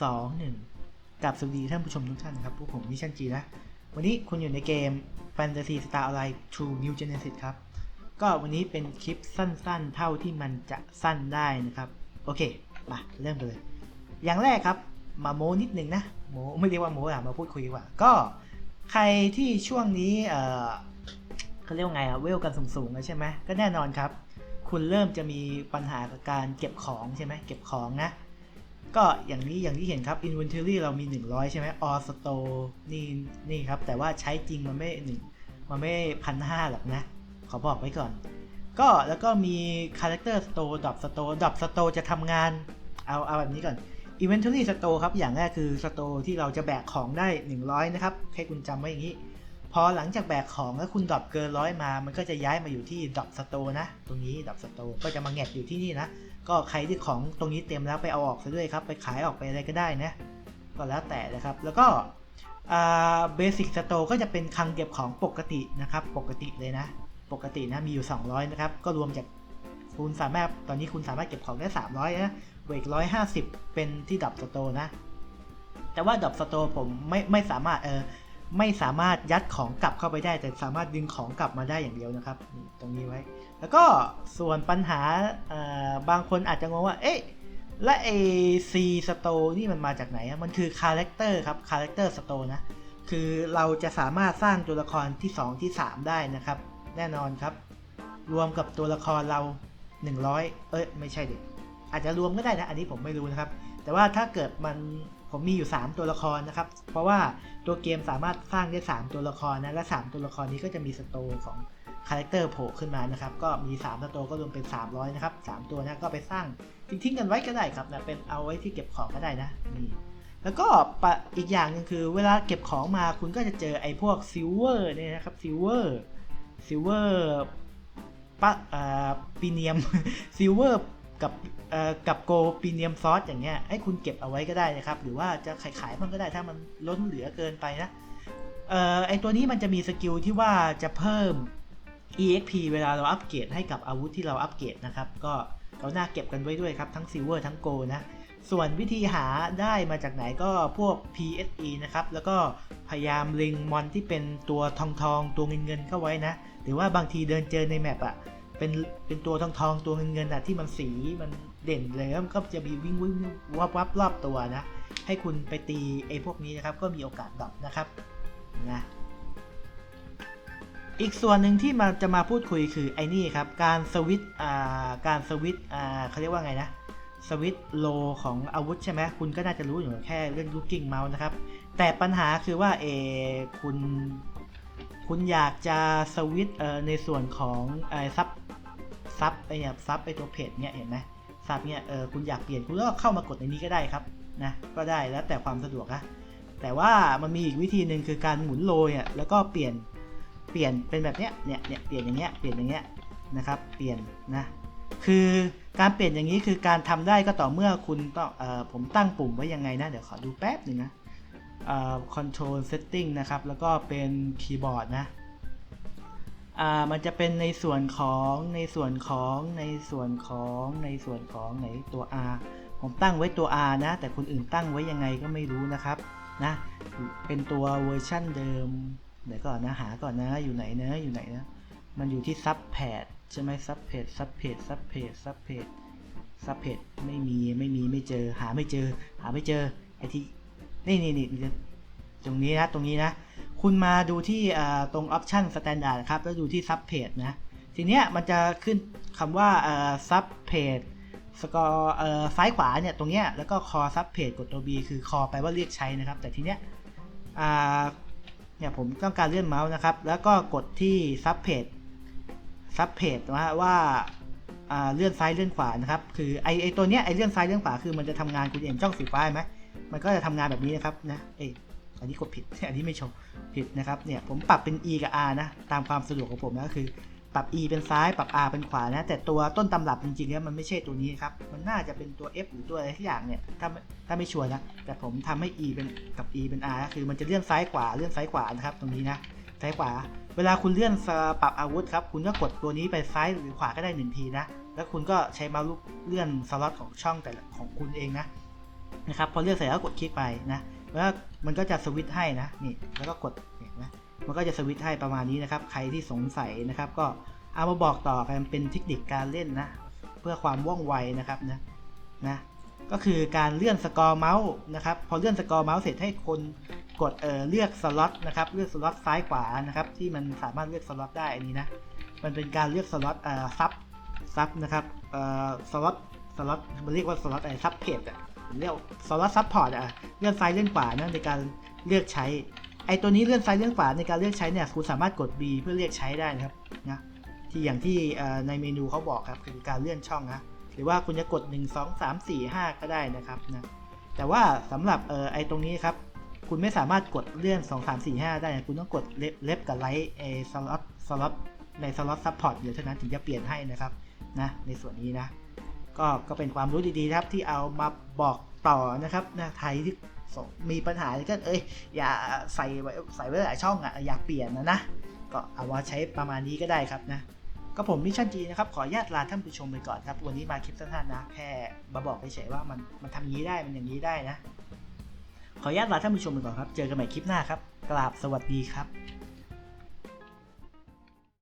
2 1กับสวัสดีท่านผู้ชมทุกท่านครับ พวกผมมิชันจีนะ วันนี้คุณอยู่ในเกม Fantasy Star Online True New Genesis ครับ ก็วันนี้เป็นคลิปสั้นๆ เท่าที่มันจะสั้นได้นะครับ โอเค มาเริ่มกันเลย อย่างแรกครับ มาโมนิดนึงนะ โมไม่เรียกว่าโมอะมาพูดคุยดีกว่า ก็ใครที่ช่วงนี้ เออเขาเรียกว่าไงอะเวลกันสูงๆใช่ไหมก็แน่นอนครับ คุณเริ่มจะมีปัญหากับการเก็บของใช่ไหมเก็บของนะ ก็อย่างนี้อย่างที่เห็นครับ inventory เรามี 100 ใช่ไหม all store นี่นี่ครับ แต่ว่าใช้จริงมันไม่หนึ่งมันไม่พันห้าหรอกนะ ขอบอกไว้ก่อน ก็แล้วก็มี character store drop store drop store จะทำงาน เอาเอาแบบนี้ก่อน inventory store ครับ อย่างแรกคือ store ที่เราจะแบกของได้ 100 นะครับ ให้คุณจำไว้อย่างนี้ พอหลังจากแบกของแล้วคุณดรอปเกินร้อยมา มันก็จะย้ายมาอยู่ที่ดรอปสโตนะ ตรงนี้ดรอปสโตก็จะมาแงกอยู่ที่นี่นะ ก็ใครที่ของตรงนี้เต็มแล้วไปเอาออกซะด้วยครับ ไปขายออกไปอะไรก็ได้นะ ก็แล้วแต่นะครับ แล้วก็เบสิกสโตก็จะเป็นคลังเก็บของปกตินะครับ ปกติเลยนะ ปกตินะมีอยู่ 200 นะครับ ก็รวมจากคุณสามารถตอนนี้คุณสามารถเก็บของได้ 300 นะเวก150เป็นที่ดับสโตนะ แต่ว่าดับสโตผมไม่ไม่สามารถเออ ไม่สามารถยัดของกลับเข้าไปได้ แต่สามารถดึงของกลับมาได้อย่างเดียวนะครับนี่ตรงนี้ไว้ แล้วก็ส่วนปัญหาบางคนอาจจะงงว่า เอ๊ะและไอซีสโตนี่มันมาจากไหนอะมันคือคาแรคเตอร์ครับคาแรคเตอร์สโตนะ คือเราจะสามารถสร้างตัวละครที่ 2 ที่ 3 ได้นะครับ แน่นอนครับ รวมกับตัวละครเรา 100 เอ้ย ไม่ใช่เด็กอาจจะรวมก็ได้นะ อันนี้ผมไม่รู้นะครับ แต่ว่าถ้าเกิดมัน ผมมีอยู่ 3 ตัวละครนะครับ เพราะว่าตัวเกมสามารถสร้างได้ 3 ตัวละครนะ และ 3 ตัวละครนี้ก็จะมีสโตของคาแรคเตอร์โผล่ขึ้นมานะครับ ก็มี3สโตก็รวมเป็น 300 นะครับ 3 ตัวนะก็ไปสร้างทิ้งๆกันไว้ก็ได้ครับนะเป็นเอาไว้ที่เก็บของก็ได้นะนี่แล้วก็อีกอย่างนึงคือเวลาเก็บของมาคุณก็จะเจอไอ้พวกซิลเวอร์เนี่ยนะครับซิลเวอร์ซิลเวอร์ปะอ่าปีเนียมซิลเวอร์กับ กับโกปีเนียมซอสอย่างเงี้ยให้คุณเก็บเอาไว้ก็ได้นะครับ หรือว่าจะขายขายมันก็ได้ถ้ามันล้นเหลือเกินไปนะเอ่อไอตัวนี้มันจะมีสกิลที่ว่าจะเพิ่ม EXP เวลาเราอัปเกรดให้กับอาวุธที่เราอัปเกรดนะครับ ก็เราหน้าเก็บกันไว้ด้วยครับ ทั้งซิลเวอร์ทั้งโกนะ ส่วนวิธีหาได้มาจากไหนก็พวก PSE นะครับ แล้วก็พยายามเล็งมอนที่เป็นตัวทองทองตัวเงินเงินเข้าไว้นะ หรือว่าบางทีเดินเจอในแมปอะ เป็นเป็นตัวทองทองตัวเงินเงินๆอะที่มันสีมันเด่นเลยแล้วมันก็จะมีวิ่งวิ่งวับวับรอบตัวนะ ให้คุณไปตีไอ้พวกนี้นะครับ ก็มีโอกาสดรอปนะครับนะอีกส่วนหนึ่งที่มาจะมาพูดคุยคือไอ้นี่ครับ การสวิตอ่าการสวิตอ่าเขาเรียกว่าไงนะสวิตโลของอาวุธใช่ไหมคุณก็น่าจะรู้อยู่แค่เรื่องลูกกิ้งเมาส์นะครับ แต่ปัญหาคือว่าเอคุณ คุณอยากจะสวิตเอ่อในส่วนของไอ้ซับ ซับไอ้เนี่ยซับไอ้ตัวเพจเนี่ยเห็นไหมซับเนี่ยเออคุณอยากเปลี่ยนคุณก็เข้ามากดในนี้ก็ได้ครับนะก็ได้แล้วแต่ความสะดวกนะแต่ว่ามันมีอีกวิธีหนึ่งคือการหมุนโลเนี่ยแล้วก็เปลี่ยนเปลี่ยนเป็นแบบเนี้ยเนี่ยเนี่ยเปลี่ยนอย่างเงี้ยเปลี่ยนอย่างเงี้ยนะครับเปลี่ยนนะคือการเปลี่ยนอย่างนี้คือการทำได้ก็ต่อเมื่อคุณต้องเออผมตั้งปุ่มไว้ยังไงนะ เดี๋ยวขอดูแป๊บหนึ่งนะเอ่อ control setting นะครับ แล้วก็เป็นคีย์บอร์ดนะ อ่ามันจะเป็นในส่วนของในส่วนของในส่วนของในส่วนของไหนตัว R ผมตั้งไว้ตัว R นะ แต่คนอื่นตั้งไว้ยังไงก็ไม่รู้นะครับนะเป็นตัวเวอร์ชั่นเดิมเดี๋ยวก่อนนะหาก่อนนะอยู่ไหนนะอยู่ไหนนะมันอยู่ที่ซับแพดใช่ไหมซับเพจซับเพจซับเพจซับเพจซับเพจไม่มีไม่มีไม่เจอหาไม่เจอ หาไม่เจอไอที่นี่นี่นี่ตรงนี้นะตรงนี้นะ คุณมาดูที่ตรงออปชันสแตนดาร์ดครับ แล้วดูที่ซับเพจนะ ทีเนี้ยมันจะขึ้นคำว่าซับเพจสกอร์ซ้ายขวาเนี่ยตรงเนี้ยแล้วก็คอซับเพจกดตัว B คือคอแปว่าเรียกใช้นะครับ แต่ทีเนี้ยเนี่ยผมต้องการเลื่อนเมาส์นะครับ แล้วก็กดที่ซับเพจซับเพจว่าว่าาเลื่อนซ้ายเลื่อนขวานะครับคือไอไอตัวเนี้ยไอเลื่อนซ้ายเลื่อนขวาคือมันจะทำงานคุณเห็นช่องสีฟ้าไหมมันก็จะทำงานแบบนี้นะครับนะเอ อันนี้กดผิด อันนี้ไม่ชมผิดนะครับ เนี่ยผมปรับเป็น E กับ R นะ ตามความสะดวกของผมนะก็คือ ปรับ E เป็นซ้าย ปรับ R เป็นขวานะ แต่ตัวต้นตำรับจริงๆแล้วมันไม่ใช่ตัวนี้ครับ มันน่าจะเป็นตัว F หรือตัวอะไรสักอย่างเนี่ย ถ้าถ้าไม่ชัวร์นะ แต่ผมทำให้ E เป็นกับ E เป็น R คือมันจะเลื่อนซ้ายขวา เลื่อนซ้ายขวานะครับ ตรงนี้นะ ซ้ายขวา เวลาคุณเลื่อนปรับอาวุธครับ คุณก็กดตัวนี้ไปซ้ายหรือขวาก็ได้หนึ่งทีนะ แล้วคุณก็ใช้เมาส์ลูกเลื่อนสล็อตของช่องแต่ของคุณเองนะ นะครับ พอเลือกเสร็จแล้วก็กดคลิกไปนะ แล้วมันก็จะสวิตช์ให้นะนี่แล้วก็กดเห็นไหมมันก็จะสวิตช์ให้ประมาณนี้นะครับ ใครที่สงสัยนะครับ ก็เอามาบอกต่อกันเป็นเทคนิคการเล่นนะ เพื่อความว่องไวนะครับนะนะก็คือการเลื่อนสกอร์เมาส์นะครับพอเลื่อนสกอร์เมาส์เสร็จให้คนกดเอ่อเลือกสล็อตนะครับเลือกสล็อตซ้ายขวานะครับที่มันสามารถเลือกสล็อตได้อันนี้นะมันเป็นการเลือกสล็อตเอ่อซับซับนะครับเอ่อสล็อตสล็อตมันเรียกว่าสล็อตอะไรซับเพจอะ เรียกสล็อตซับพอร์ตอะเลื่อนซ้ายเลื่อนขวานะในการเลือกใช้ไอตัวนี้เลื่อนซ้ายเลื่อนขวาในการเลือกใช้เนี่ยคุณสามารถกด B เพื่อเลือกใช้ได้นะครับนะที่อย่างที่ในเมนูเขาบอกครับคือการเลื่อนช่องนะหรือว่าคุณจะกด 1 2 3 4 5 ก็ได้นะครับนะแต่ว่าสำหรับออไอตรงนี้ครับคุณไม่สามารถกดเลื่อน 2 3 4 5 ได้นะคุณต้องกดเล็บกับไลท์เอสล็อตสล็อตในสล็อตซัพพอร์ตเดี๋ยวเท่านั้นถึงจะเปลี่ยนให้นะครับนะในส่วนนี้นะ ก็ก็เป็นความรู้ดีๆครับที่เอามาบอกต่อนะครับนะใครที่มีปัญหาก็เอ้ยอย่าใส่ใส่ไว้หลายช่องอะอยากเปลี่ยนนะนะก็เอาว่าใช้ประมาณนี้ก็ได้ครับนะก็ผมมิชชั่นจีนะครับ ขออนุญาตลาท่านผู้ชมไปก่อนครับ วันนี้มาคลิปสั้นๆนะ แค่มาบอกเฉยๆว่ามันมันทำงี้ได้มันอย่างนี้ได้นะ ขออนุญาตลาท่านผู้ชมไปก่อนครับ เจอกันใหม่คลิปหน้าครับ กราบสวัสดีครับ